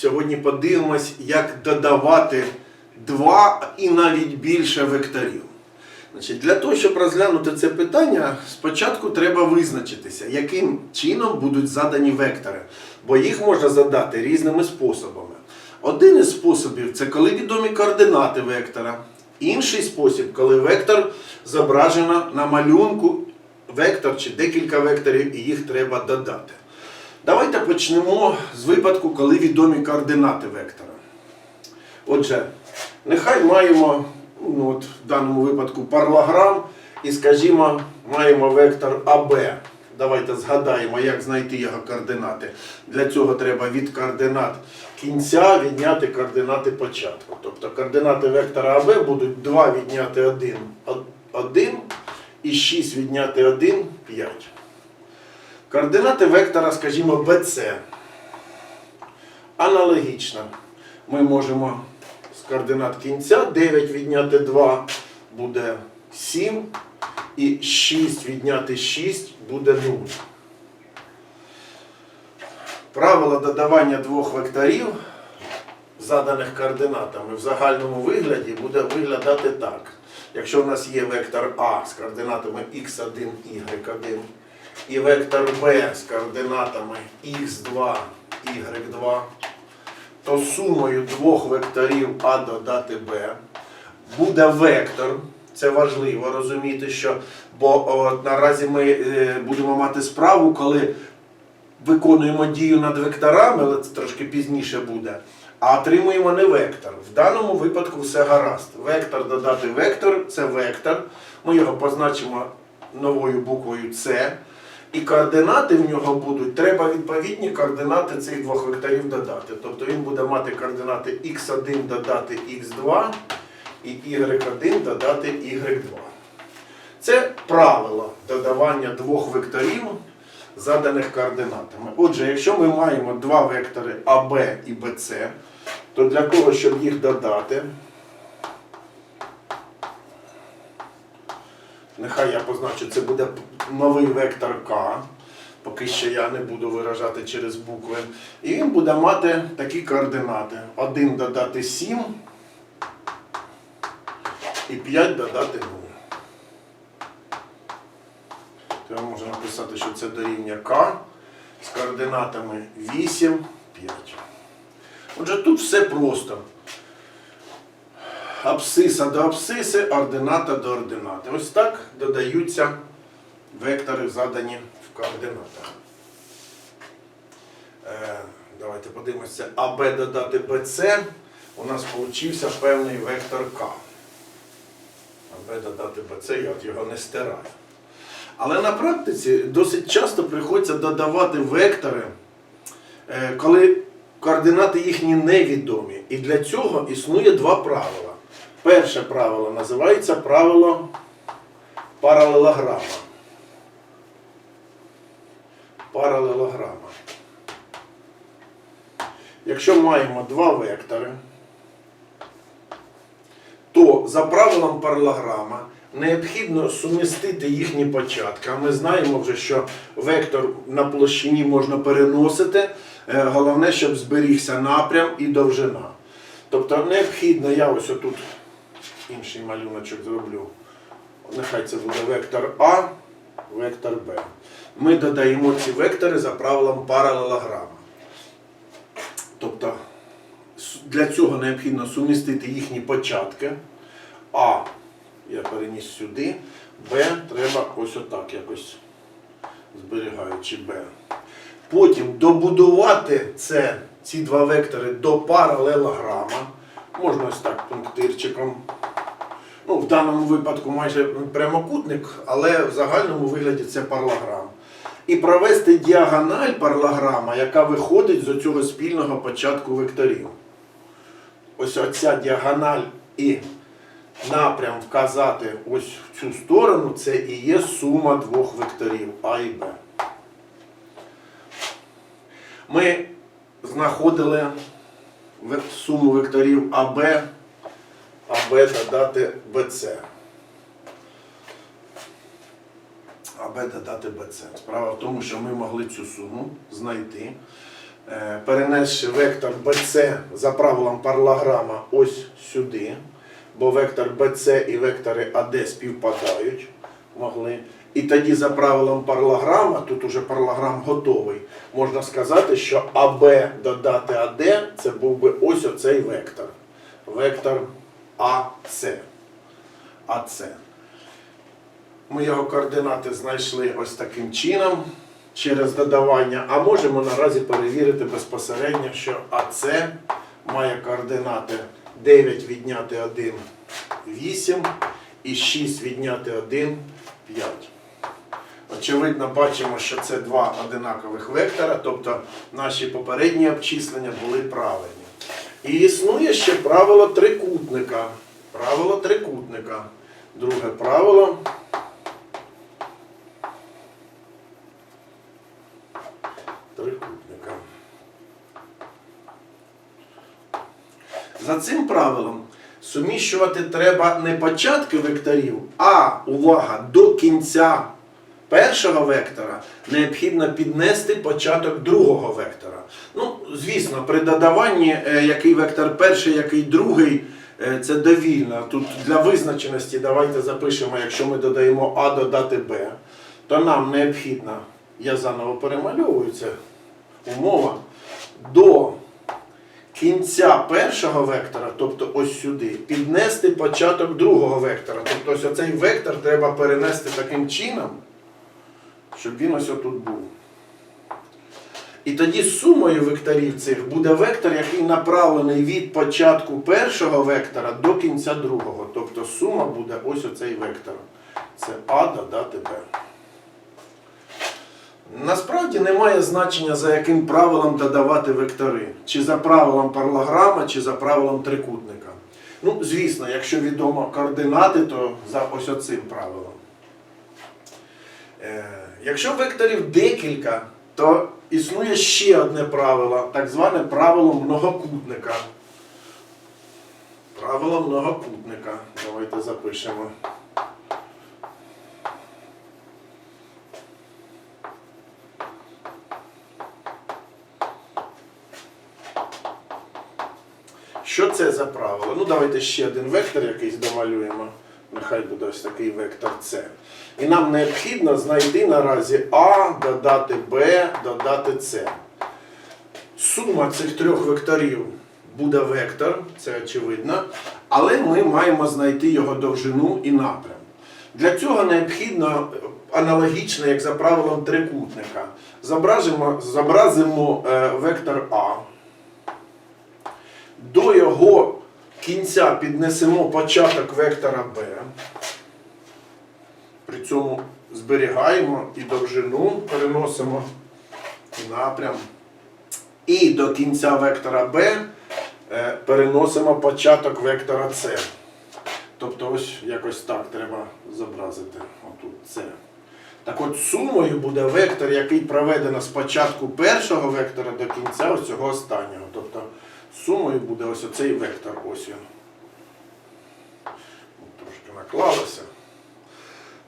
Сьогодні подивимось, як додавати два і навіть більше векторів. Значить, для того, щоб розглянути це питання, спочатку треба визначитися, яким чином будуть задані вектори, бо їх можна задати різними способами. Один із способів це коли відомі координати вектора. Інший спосіб, коли вектор зображено на малюнку, вектор чи декілька векторів, і їх треба додати. Давайте почнемо з випадку, коли відомі координати вектора. Отже, нехай маємо ну, от, в даному випадку паралограм і, скажімо, маємо вектор АБ. Давайте згадаємо, як знайти його координати. Для цього треба від координат кінця відняти координати початку. Тобто координати вектора АБ будуть 2 відняти 1, 1 і 6 відняти 1, 5. Координати вектора, скажімо, BC. Аналогічно. Ми можемо з координат кінця 9 відняти 2 буде 7. І 6 відняти 6 буде 0. Правило додавання двох векторів, заданих координатами в загальному вигляді, буде виглядати так. Якщо в нас є вектор А з координатами x1, y1, і вектор Б з координатами x2, y2, то сумою двох векторів А додати Б буде вектор. Це важливо розуміти, що бо от, наразі ми е, будемо мати справу, коли виконуємо дію над векторами, але це трошки пізніше буде, а отримуємо не вектор. В даному випадку все гаразд. Вектор додати вектор це вектор. Ми його позначимо новою буквою С. І координати в нього будуть, треба відповідні координати цих двох векторів додати. Тобто він буде мати координати x1 додати x2 і y1 додати y2. Це правило додавання двох векторів, заданих координатами. Отже, якщо ми маємо два вектори АБ і БЦ, то для того, щоб їх додати, нехай я позначу, це буде новий вектор К. Поки що я не буду виражати через букви. І він буде мати такі координати. 1 додати 7 і 5 додати 0. То я можу написати, що це дорівнює К з координатами 8, 5. Отже, тут все просто. Абсиса до абсиси, ордината до ординати. Ось так додаються вектори, задані в координатах. Е, давайте подивимося. АБ додати БЦ. У нас получився певний вектор К. АБ додати БЦ, я от його не стираю. Але на практиці досить часто приходиться додавати вектори, е, коли координати їхні невідомі. І для цього існує два правила. Перше правило називається правило паралелограма. Паралелограма. Якщо маємо два вектори, то за правилом паралограма необхідно сумістити їхні початки. А ми знаємо вже, що вектор на площині можна переносити. Е, Головне, щоб зберігся напрям і довжина. Тобто необхідно, я ось отут інший малюночок зроблю. Нехай це буде вектор А, вектор Б. Ми додаємо ці вектори за правилом паралелограма. Тобто для цього необхідно сумістити їхні початки. А я переніс сюди, Б треба ось отак якось зберігаючи Б. Потім добудувати це, ці два вектори до паралелограма. Можна ось так пунктирчиком. Ну, в даному випадку майже прямокутник, але в загальному вигляді це паралограм. І провести діагональ паралограма, яка виходить з цього спільного початку векторів. Ось оця діагональ і напрям вказати ось в цю сторону, це і є сума двох векторів А і Б. Ми знаходили суму векторів АБ, АБ додати БЦ. АБ додати БЦ. Справа в тому, що ми могли цю суму знайти Е, Перенесши вектор BC за правилом паралограма ось сюди, бо вектор BC і вектори AD співпадають могли. І тоді за правилом паралограма, тут уже паралограм готовий, можна сказати, що АБ додати АД це був би ось оцей вектор. Вектор АС. АС. Ми його координати знайшли ось таким чином через додавання, а можемо наразі перевірити безпосередньо, що АС має координати 9 відняти 1 8 і 6 відняти 1 5. Очевидно, бачимо, що це два одинакових вектора, тобто наші попередні обчислення були правильні. І існує ще правило трикутника. Правило трикутника. Друге правило. Трикутника. За цим правилом суміщувати треба не початки векторів, а увага до кінця першого вектора необхідно піднести початок другого вектора. Ну, звісно, при додаванні, е, який вектор перший, який другий, е, це довільно. Тут для визначеності давайте запишемо, якщо ми додаємо А додати Б, то нам необхідно, я заново перемальовую це умова, до кінця першого вектора, тобто ось сюди, піднести початок другого вектора. Тобто ось оцей вектор треба перенести таким чином, щоб він ось отут був. І тоді сумою векторів цих буде вектор, який направлений від початку першого вектора до кінця другого. Тобто сума буде ось оцей вектор. Це А додати Б. Насправді немає значення, за яким правилом додавати вектори. Чи за правилом паралограма, чи за правилом трикутника. Ну, звісно, якщо відомо координати, то за ось оцим правилом. Е, якщо векторів декілька, то існує ще одне правило, так зване правило многокутника. Правило многокутника. Давайте запишемо. Що це за правило? Ну, давайте ще один вектор якийсь домалюємо. Нехай буде ось такий вектор С. І нам необхідно знайти наразі А, додати Б, додати С. Сума цих трьох векторів буде вектор, це очевидно, але ми маємо знайти його довжину і напрям. Для цього необхідно аналогічно, як за правилом трикутника. Зобразимо, зобразимо е, вектор А. До його кінця піднесемо початок вектора b. При цьому зберігаємо і довжину переносимо і напрям. І до кінця вектора b е, переносимо початок вектора c. Тобто ось якось так треба зобразити. Отут це. Так от сумою буде вектор, який проведено з початку першого вектора до кінця ось цього останнього. Тобто сумою буде ось оцей вектор. Ось він. Трошки наклалося.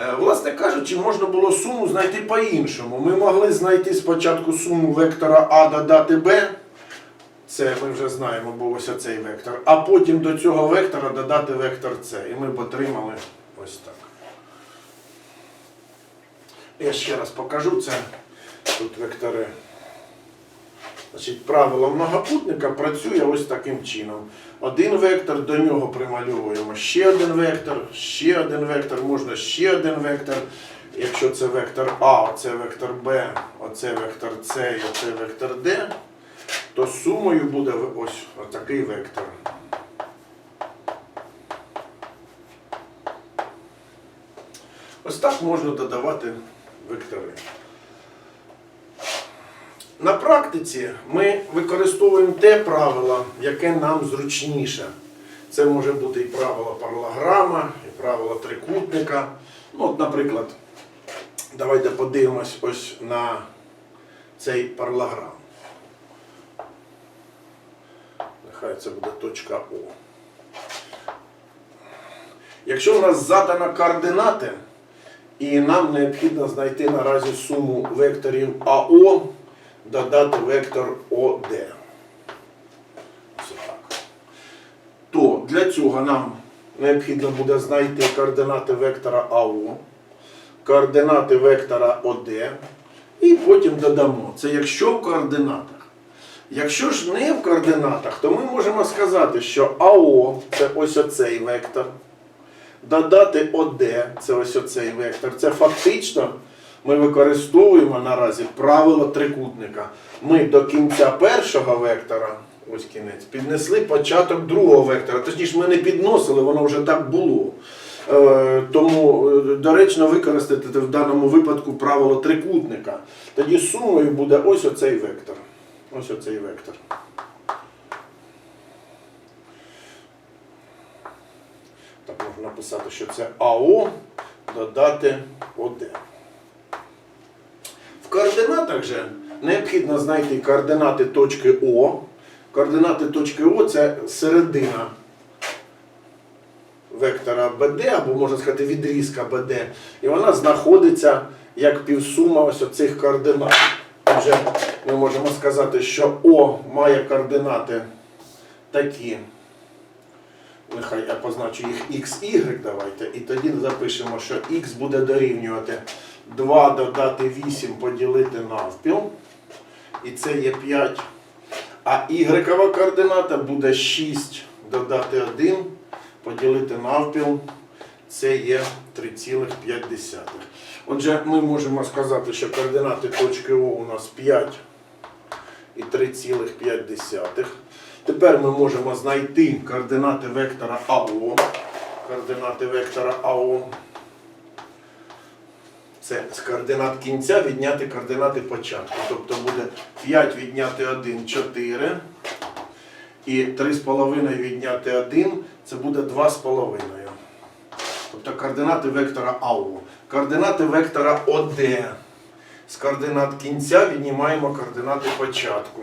Е, Власне кажучи, можна було суму знайти по-іншому. Ми могли знайти спочатку суму вектора А додати Б. Це ми вже знаємо, був ось оцей вектор. А потім до цього вектора додати вектор С. І ми б отримали ось так. Я ще раз покажу це. Тут вектори. Значить, правило многокутника працює ось таким чином. Один вектор, до нього примальовуємо ще один вектор, ще один вектор, можна ще один вектор. Якщо це вектор А, оце вектор Б, оце вектор С і оце вектор Д, то сумою буде ось отакий вектор. Ось так можна додавати вектори. На практиці ми використовуємо те правило, яке нам зручніше. Це може бути і правило паралограма, і правило трикутника. Ну, от, наприклад, давайте подивимось ось на цей паралограм. Нехай це буде точка О. Якщо у нас задано координати, і нам необхідно знайти наразі суму векторів АО, додати вектор ОД. То для цього нам необхідно буде знайти координати вектора АО, координати вектора ОД і потім додамо. Це якщо в координатах. Якщо ж не в координатах, то ми можемо сказати, що АО це ось оцей вектор. Додати ОД, це ось оцей вектор. Це фактично ми використовуємо наразі правило трикутника. Ми до кінця першого вектора, ось кінець, піднесли початок другого вектора. Точніше, ми не підносили, воно вже так було. Е, Тому е, доречно використати в даному випадку правило трикутника. Тоді сумою буде ось оцей вектор. Ось оцей вектор. Так можна написати, що це АО додати ОД. Координатах же необхідно знайти координати точки О. Координати точки О це середина вектора БД, або можна сказати відрізка БД. І вона знаходиться як півсума ось оцих координат. Отже, ми можемо сказати, що О має координати такі. Нехай я позначу їх x, y, давайте. І тоді запишемо, що x буде дорівнювати 2 додати 8 поділити навпіл. І це є 5. А y координата буде 6 додати 1 поділити навпіл. Це є 3,5. Отже, ми можемо сказати, що координати точки О у нас 5 і 3,5. Тепер ми можемо знайти координати вектора АО. Координати вектора АО. Це з координат кінця відняти координати початку. Тобто буде 5 відняти 1 4. І 3,5 відняти 1 це буде 2,5. Тобто координати вектора АО. Координати вектора ОД. З координат кінця віднімаємо координати початку.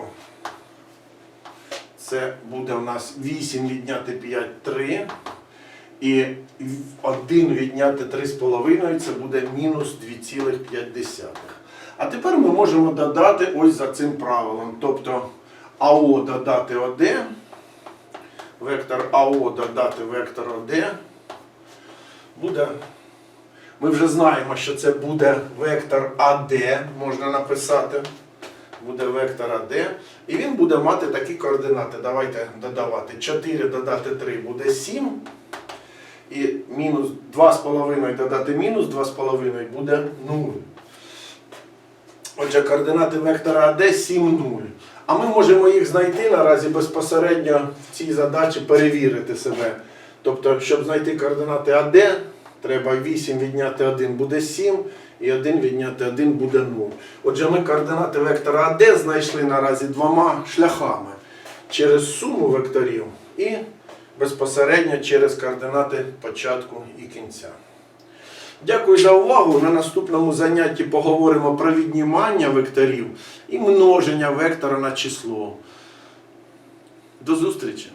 Це буде у нас 8 відняти 5 3. І 1 відняти 3,5 це буде мінус 2,5. А тепер ми можемо додати ось за цим правилом. Тобто АО додати ОД, вектор АО додати вектор ОД буде. Ми вже знаємо, що це буде вектор АД, можна написати. Буде вектор АД. І він буде мати такі координати. Давайте додавати. 4 додати 3 буде 7. І мінус 2,5 додати мінус 2,5 буде 0. Отже, координати вектора АД 7, 0. А ми можемо їх знайти наразі безпосередньо в цій задачі перевірити себе. Тобто, щоб знайти координати АД, треба 8 відняти 1 буде 7, і 1 відняти 1 буде 0. Отже, ми координати вектора АД знайшли наразі двома шляхами. Через суму векторів і безпосередньо через координати початку і кінця. Дякую за увагу. На наступному занятті поговоримо про віднімання векторів і множення вектора на число. До зустрічі!